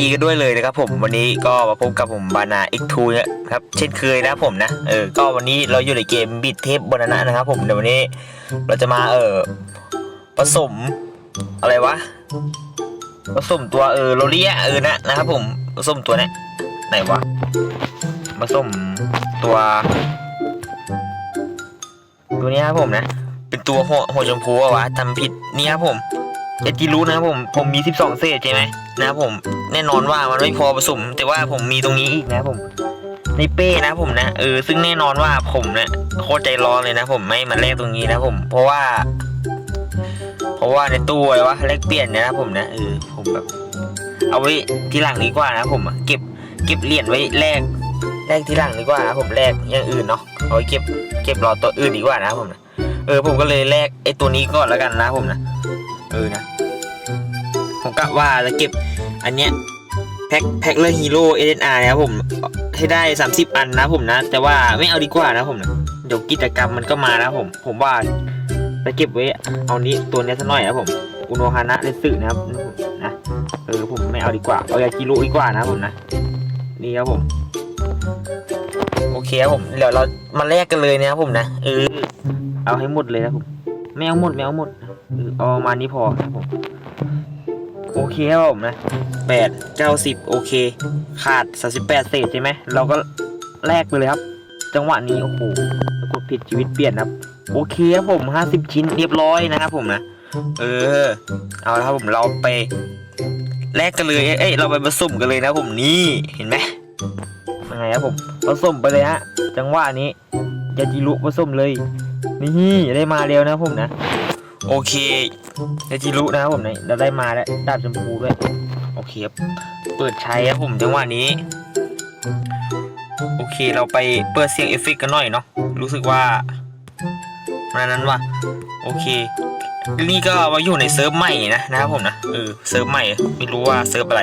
ดีกันด้วยเลยนะครับผมวันนี้ก็มาพบกับผมบานาเอ็กทูนะครับเช่นเคยนะผมนะเออก็วันนี้เราอยู่ในเกมบิดเทปบนานะนะครับผมเดี๋ยววันนี้เราจะมาเออผสมอะไรวะผสมตัวเออโรเลียเออนะนะครับผมผสมตัวเนี้ยไหนวะผสมตัว ตัวนี้ครับผมนะ เป็นตัวหัวหัวชมพูอะวะทำผิดนี่ครับผมเอจิรู้นะครับผมผมมี 12 เศษใช่ไหมนะครับผม แน่นอนว่ามันไม่พอผสม แต่ว่าผมมีตรงนี้อีกนะผมในเป้นะผมนะเออซึ่งแน่นอนว่าผมเนี่ยโคตรใจร้อนเลยนะ ผมไม่มาแลกตรงนี้นะผม เพราะว่า เพราะว่าในตู้อะไรวะแลกเปลี่ยนเนี่ยนะผมนะเออผมแบบ เอาไว้ทีหลังดีกว่านะผมอะเก็บเก็บเหรียญไว้แลกแลกทีหลังดีกว่านะผมแลกอย่างอื่นเนาะเอาไว้เก็บเก็บรอตัวอื่นดีกว่านะผมนะเออผมก็เลยแลกไอ้ตัวนี้ก่อนแล้วกันนะผมนะเออนะผมกะว่าจะเก็บ อันเนี้ยแพ็คแพ็คเลอร์ฮีโร่เอเดนอาร์นะครับผมให้ได้ 30 อันนะผมนะ แต่ว่าไม่เอาดีกว่านะผมนะเดี๋ยวกิจกรรมมันก็มานะผม ผมว่าจะเก็บไว้เอานี้ตัวนี้ยสักหน่อยนะผมอุโนฮานะในสื่อนะครับนะเออผมไม่เอาดีกว่า เอายากิรุดีกว่านะผมนะนี่ครับผมโอเคครับผมเดี๋ยวเรามาแลกกันเลยนะครับผมนะเออเอาให้หมดเลยนะผมไม่เอาหมดไม่เอาหมดเออเอามานี้พอครับผม โอเคครับผมนะแปดเก้าสิบโอเค ขาดสามสิบแปดเศษใช่ไหม เราก็แลกไปเลยครับ จังหวะนี้ โอ้โหกดผิดชีวิตเปลี่ยนครับ โอเคครับผมห้าสิบชิ้นเรียบร้อยนะครับผมนะ เออ เอาละครับผมเราไปแลกกันเลย เอ้ย เราไปผสมกันเลยนะผมนี่เห็นไหมยังไงครับผมผสมไปเลยฮะ จังหวะนี้ยาจิรุผสมเลย นี่ได้มาเร็วนะผมนะ โอเค ยาจิรุนะครับผมเนี่ยเราได้มาแล้วดาบชมพูด้วยโอเคครับเปิดใช้ครับผมจังหวะนี้ โอเคเราไปเปิดเสียงเอฟเฟกกันหน่อยเนาะรู้สึกว่ามันนั้นว่ะโอเค นี่ก็มาอยู่ในเซิร์ฟใหม่นะนะครับผมนะเออเซิร์ฟใหม่ไม่รู้ว่าเซิร์ฟอะไร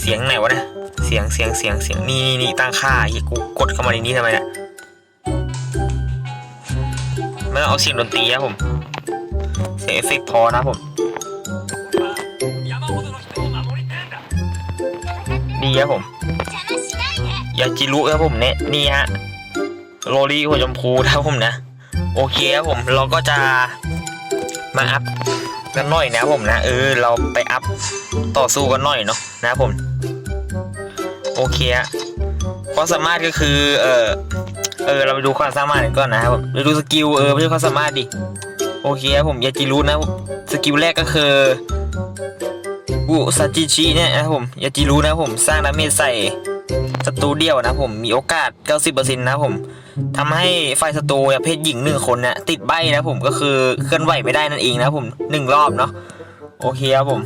เสียงไหนวะเนะเสียงเสียงเสียงเสียงนี่นี่นตั้งค่าไอ้กูกดเข้ามาในนี้ทำไมเนี่ยไม่ต้องเอาเสียงดนตรีครับผม สียเอฟเฟกพอนะผม ดีครับผม ยาจิรุครับผมเนี่ยนี่ฮะ โรลี่หัวชมพูครับผมนะ โอเคครับผม เราก็จะมาอัพกันหน่อยนะผมนะ เออ เราไปอัพต่อสู้กันหน่อยเนาะนะผม โอเคฮะความสามารถก็คือ เออเออ เราไปดูความสามารถกันก่อนนะครับผมไปดูสกิล เออ ไม่ใช่ความสามารถดิ โอเคครับผมยาจิรุนะสกิลแรกก็คือบุซาจิชิเนี่ยนะครับผมยาจิรุนะผมสร้างดาเมจใส่ศัตรูเดียวนะผมมีโอกาส 90%นะครับผมทำให้ไฟศัตรูเนี่ยเพศหญิงหนึ่งคนเนี่ยติดใบนะผมก็คือเคลื่อนไหวไม่ได้นั่นเองนะผมหนึ่งรอบเนาะโอเคครับผม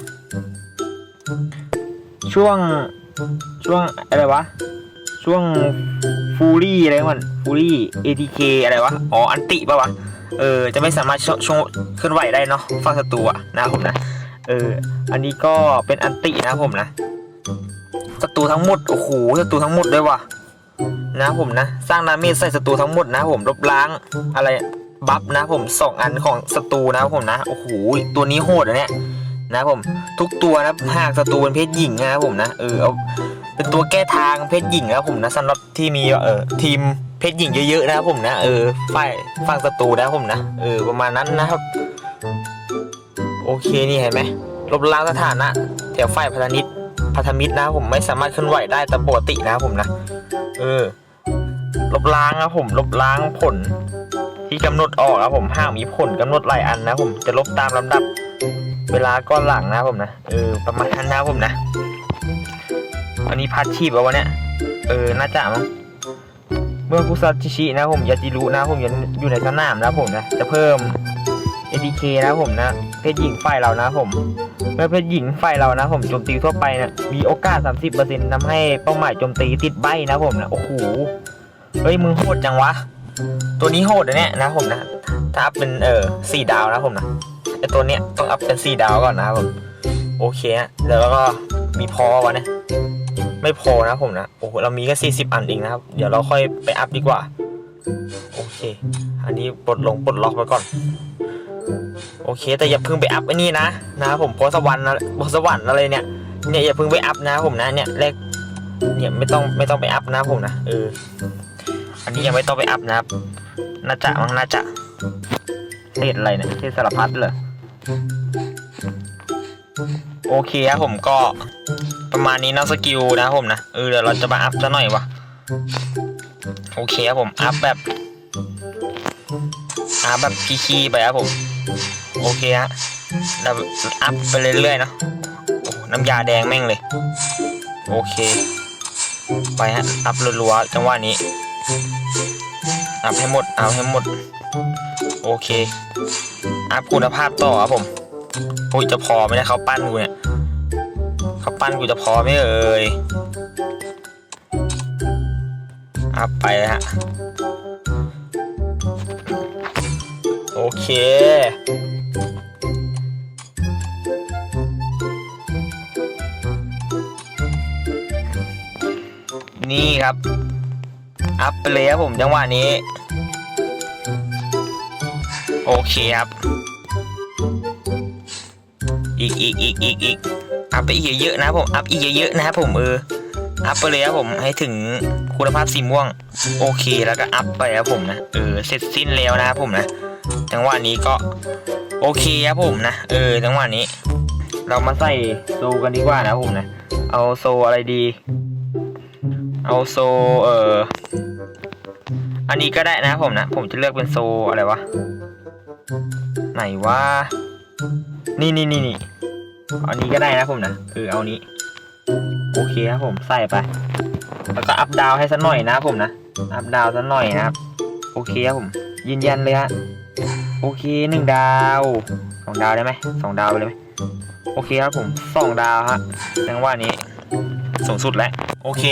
ช่วงช่วงอะไรวะช่วงฟูรี่อะไรมันฟูรี่ ATK อะไรวะ อ๋อ อันติปะวะ เออจะไม่สามารถชชงเคลื่อนไหวได้เนาะฝั่งศัตรูอะนะครับผมนะเอออันนี้ก็เป็นอันตินะผมนะศัตรูทั้งหมดโอ้โหศัตรูทั้งหมดด้วยว่ะนะผมนะ สร้างดาเมจใส่ศัตรูทั้งหมดนะผมลบล้างอะไรบัฟนะผมสองอันของศัตรูนะผมนะโอ้โหตัวนี้โหดอะเนี่ยนะผมทุกตัวนะหากศัตรูเป็นเพศหญิงนะผมนะเออเอา เป็นตัวแก้ทางเพศหญิงนะครับผมนะสำหรับที่มีเออทีมเพศหญิงเยอะๆนะครับผมนะเออฝ่ายฝั่งศัตรูนะครับผมนะเออประมาณนั้นนะครับโอเคนี่เห็นไหมลบล้างสถานะแถวฝ่ายพันธมิตรพันธมิตรนะครับผมไม่สามารถเคลื่อนไหวได้แต่ปกตินะครับผมนะเออลบล้างนะครับผมลบล้างผล ที่กำหนดออกนะครับผมห้ามมีผลกำหนดหลายอันนะผมจะลบตามลำดับเวลาก้อนหลังนะผมนะเออประมาณนั้นนะผมนะ อันนี้พัดชีพเอาวะเนี่ย เออ น่าจะมั้ง เมื่อกุซาจิชินะผมยาจิรุนะผมอยู่ในสนามนะผมนะ จะเพิ่ม ADK นะผมนะ เพศหญิงฝ่ายเรานะผม เมื่อเพศหญิงฝ่ายเรานะผมโจมตีทั่วไปนะ มีโอกาส 30%ทำให้เป้าหมายโจมตีติดใบนะผมนะ โอ้โห เฮ้ยมึงโหดจังวะ ตัวนี้โหดนะเนี่ยนะผมนะ ถ้าอัพเป็นเออสี่ดาวนะผมนะไอตัวเนี้ยต้องอัพเป็นสี่ดาวก่อนนะผม โอเคฮะเดี๋ยวก็มีพอวะเนี่ย ไม่พอนะผมนะ โอ้โห เรามีแค่สี่สิบอันเองนะครับ เดี๋ยวเราค่อยไปอัพดีกว่า โอเค อันนี้ปลดลงปลดล็อกไปก่อน โอเค แต่อย่าเพิ่งไปอัพไอ้นี่นะ นะครับผมโพสต์สวรรค์นะโพสต์สวรรค์อะไรเนี่ย เนี่ยอย่าเพิ่งไปอัพนะผมนะ เนี่ยแรกเนี่ยไม่ต้องไม่ต้องไปอัพนะผมนะ เออ อันนี้ยังไม่ต้องไปอัพนะครับ น่าจะมั้งน่าจะเศษอะไรเนี่ยเศษสารพัดเลย โอเคครับผมก็ประมาณนี้นะสกิลนะผมนะเออเดี๋ยวเราจะมาอัพซะหน่อยวะโอเคครับผมอัพแบบอัพแบบคีๆไปครับผม โอเคฮะเราอัพไปเรื่อยๆเนาะน้ำยาแดงแม่งเลย โอเค ไปฮะอัพรัวๆจังหวะนี้อัพให้หมดเอาให้หมด โอเค อัพคุณภาพต่อครับผม โอ้ยจะพอไหมเนี่ได้เขาปั้นกูเนี่ยเขาปั้นกูจะพอไหมเอ่ยอัพไปฮะโอเคนี่ครับ อัพไปเลยครับผมจังหวะนี้ โอเคครับ อีกอีกอีกอีกอีกอัพไปอีกเยอะๆนะผมอัพอีกเยอะๆนะครับผมเอออัพไปเลยครับผมให้ถึงคุณภาพสีม่วง โอเคแล้วก็อัพไปครับผมนะเออเสร็จสิ้นแล้วนะครับผมนะจังหวะนี้ก็โอเคครับผมนะเออจังหวะนี้ เรามาใส่โซกันดีกว่านะผมนะ เอาโซอะไรดี เอาโซเอ่ออันนี้ก็ได้นะผมนะ ผมจะเลือกเป็นโซอะไรวะไหนวะ นี่นี่นี่นี่อันนี้ก็ได้นะผมนะเออเอานี้ โอเคครับผมใส่ไป แล้วก็อัพดาวให้สักหน่อยนะผมนะอัพดาวสักหน่อยนะครับ โอเคครับผม ยืนยันเลยฮะโอเคหนึ่งดาวสองดาวได้ไหมสองดาวไปเลยไหมโอเคครับผมสองดาวฮะจังหวะนี้สูงสุดแล้วโอเค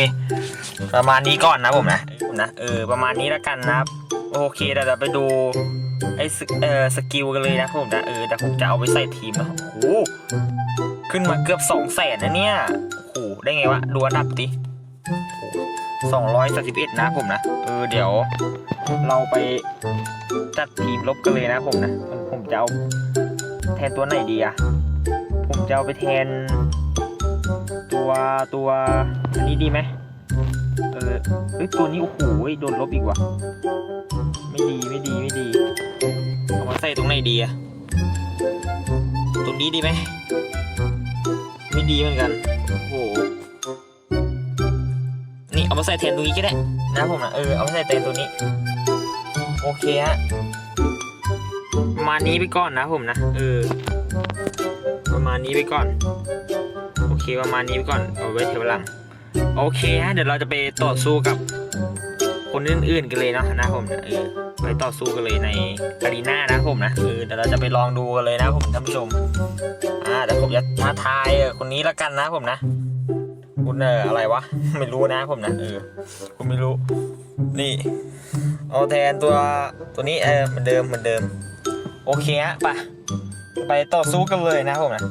ประมาณนี้ก่อนนะผมนะผมนะเออประมาณนี้แล้วกันนะครับ โอเคเดี๋ยวเราไปดู ไอ้สเอ่อสกิลกันเลยนะผมนะเออแต่ผมจะเอาไปใส่ทีมนะโอ้ขึ้นมาเกือบสองแสนนะเนี่ยโอ้ได้ไงวะดูอันดับดิสองร้อยสสิบเอ็ดนะผมนะเออเดี๋ยว เราไปจัดทีมลบกันเลยนะผมนะผมจะเอาแทนตัวไหนดีอะผมจะเอาไปแทน ตัวตัวอันนี้ดีไหม เออเอ้ยตัวนี้โอ้โหโดนลบอีกว่ะ ไม่ดีไม่ดีไม่ดีเอามาใส่ตรงไหนดีอะตรงนี้ดีไหมไม่ดีเหมือนกันโอ้โหนี่เอามาใส่แทนตรงนี้ก็ได้นะผมนะเออเอามาใส่แทนตัวนี้ โอเคฮะประมาณนี้ไปก่อนนะผมนะเออประมาณนี้ไปก่อน โอเคประมาณนี้ไปก่อนเอาไว้เทวหลัง โอเคฮะเดี๋ยวเราจะไปต่อสู้กับคนอื่นๆกันเลยเนาะนะผมนะเออไปต่อสู้กันเลยในอารีนานะผมนะเออเดี๋ยวเราจะไปลองดูกันเลยนะผมท่านผู้ชมอ่าเดี๋ยวผมจะมาทายเออคนนี้ละกันนะผมนะคุณเอออะไรวะ ไม่รู้นะผมนะเออคุณไม่รู้ นี่เอาแทนตัวตัวนี้เออเหมือนเดิมเหมือนเดิม โอเคฮะไปไปต่อสู้กันเลยนะผมนะ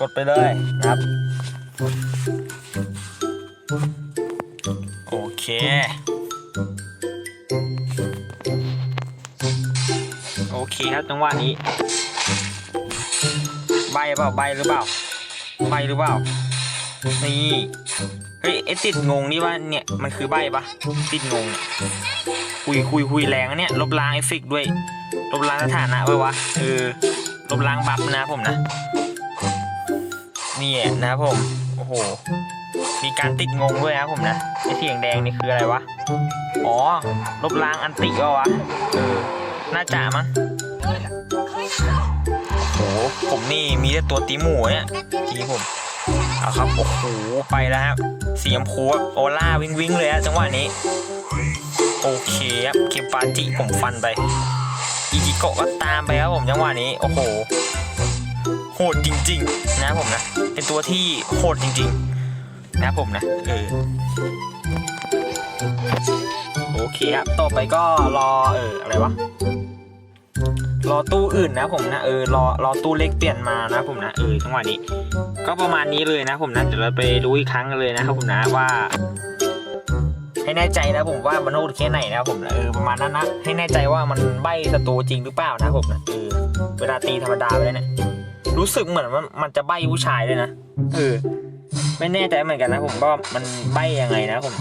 กดไปเลยนะครับ เค โอเคครับจังหวะนี้ ใบเปล่าใบหรือเปล่า ใบหรือเปล่า นี่ เฮ้ยไอติดงงนี่ว่าเนี่ยมันคือใบปะติดงงคุยคุยคุยแรงนเนี่ยลบล้างเอฟเฟกด้วย ลบล้างสถานะไว้วะเออลบล้างบัฟนะผมนะ นี่นะครับผม โอ้โห มีการติดงงด้วยนะครับผมนะไอเสียงแดงนี่คืออะไรวะ อ๋อ ลบล้างอันติก็วะ เออ น่าจะมั้งโอ้โห ผมนี่มีแต่ตัวตีหมูเนี่ยทีผม เอาครับ โอ้โห ไปแล้วครับสีชมพูโอล่าวิ่งวิ่งเลยฮะจังหวะนี้ โอเคครับ เคมปาจิผมฟันไปอีจิโกะก็ตามไปครับผมจังหวะนี้ โอ้โห ดจริง ๆ นะผมนะ เป็นตัวที่โหดจริง ๆ นะผมนะ เออ โอเคครับ ต่อไปก็รอเอออะไรวะ รอตู้อื่นนะผมนะ เออ รอรอตู้เล็กเปลี่ยนมานะผมนะ เออจังหวะนี้ ก็ประมาณนี้เลยนะผมนะ เดี๋ยวเราไปดูอีกครั้งกันเลยนะครับผมนะว่าให้แน่ใจนะผมว่ามันโหดแค่ไหนนะผมนะเออประมาณนั้นนะให้แน่ใจว่ามันใบศัตรูจริงหรือเปล่านะผมนะเออเวลาตีธรรมดาไปแล้วเนี่ย รู้สึกเหมือนว่ามันจะใบ้ผู้ชายเลยนะเออไม่แน่ใจเหมือนกันนะผมว่ามันใบ้ยังไงนะผม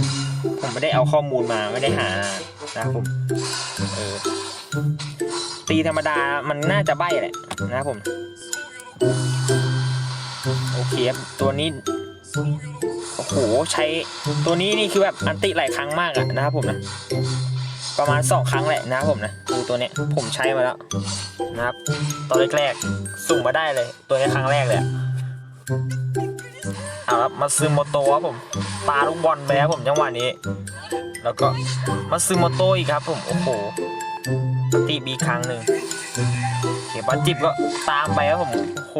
ผมไม่ได้เอาข้อมูลมาไม่ได้หานะครับผมเออตีธรรมดามันน่าจะใบ้แหละนะครับผมโอเคครับตัวนี้โอ้โหใช้ตัวนี้นี่คือแบบอันติหลายครั้งมากอะนะครับผมนะ ประมาณสองครั้งแหละนะครับผมนะดูตัวเนี้ยผมใช้มาแล้วนะครับ ตอนแรกๆสุ่มมาได้เลย ตัวนี้ครั้งแรกเลยเอาครับมาซึโมโตครับผมปาลูกบอลไปครับผมจังหวะนี้ แล้วก็มาซึโมโตอีกครับผมโอ้โหติบีครั้งหนึ่งเขียบอลจิบก็ตามไปครับผมโอ้โห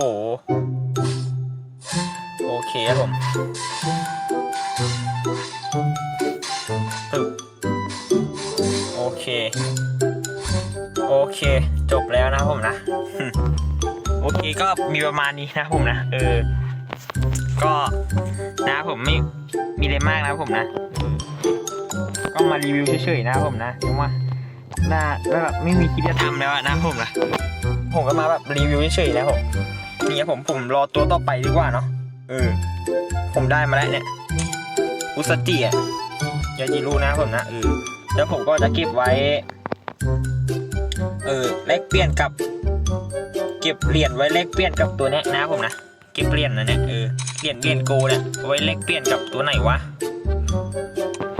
โอเคครับผม เคจบแล้วนะผมนะ โอเคก็มีประมาณนี้นะผมนะ เออ ก็นะผมไม่มีอะไรมากนะผมนะ ก็มารีวิวเฉยๆนะผมนะยังว่าน่าแล้วแบบไม่มีคลิปจะทำแล้วนะผมนะ ผมก็มาแบบรีวิวเฉยๆนะผมนี่ผมผมรอตัวต่อไปดีกว่าเนาะ เออ ผมได้มาแล้วเนี่ยอุสจิอะยาจิรุนะผมนะเออแล้วผมก็จะเก็บไว้ เออแลกเปลี่ยนกับ เก็บเหรียญไว้แลกเปลี่ยนกับตัวนี้นะผมนะเก็บเหรียญนะเนี่ยเออเหรียญเหรียญโกเนี่ยไว้แลกเปลี่ยนกับตัวไหนวะ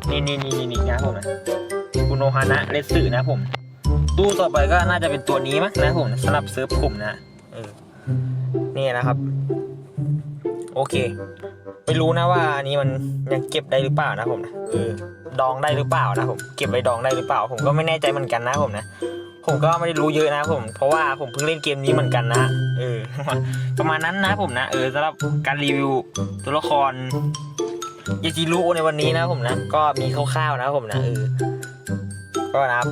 นี่นี่นี่นี่นี่นะผมนะคุโนฮานะเลสสึนะผม ตู้ต่อไปก็น่าจะเป็นตัวนี้มั้งนะผมสำหรับเซิร์ฟกลุ่มนะเออนี่นะครับ โอเค ไม่รู้นะว่าอันนี้มันยังเก็บได้หรือเปล่านะผมนะเออดองได้หรือเปล่านะผม เก็บไว้ดองได้หรือเปล่า ผมก็ไม่แน่ใจเหมือนกันนะผมนะ ผมก็ไม่ได้รู้เยอะนะผม เพราะว่าผมเพิ่งเล่นเกมนี้เหมือนกันนะเออ ประมาณนั้นนะผมนะเออสำหรับการรีวิวตัวละครยาจิรุในวันนี้นะผมนะก็มีคร่าวๆนะผมนะเออก็นะครับ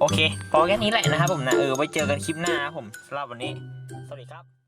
โอเคพอแค่นี้แหละนะครับผมนะเออไว้เจอกันคลิปหน้านะผมสำหรับวันนี้ สวัสดีครับ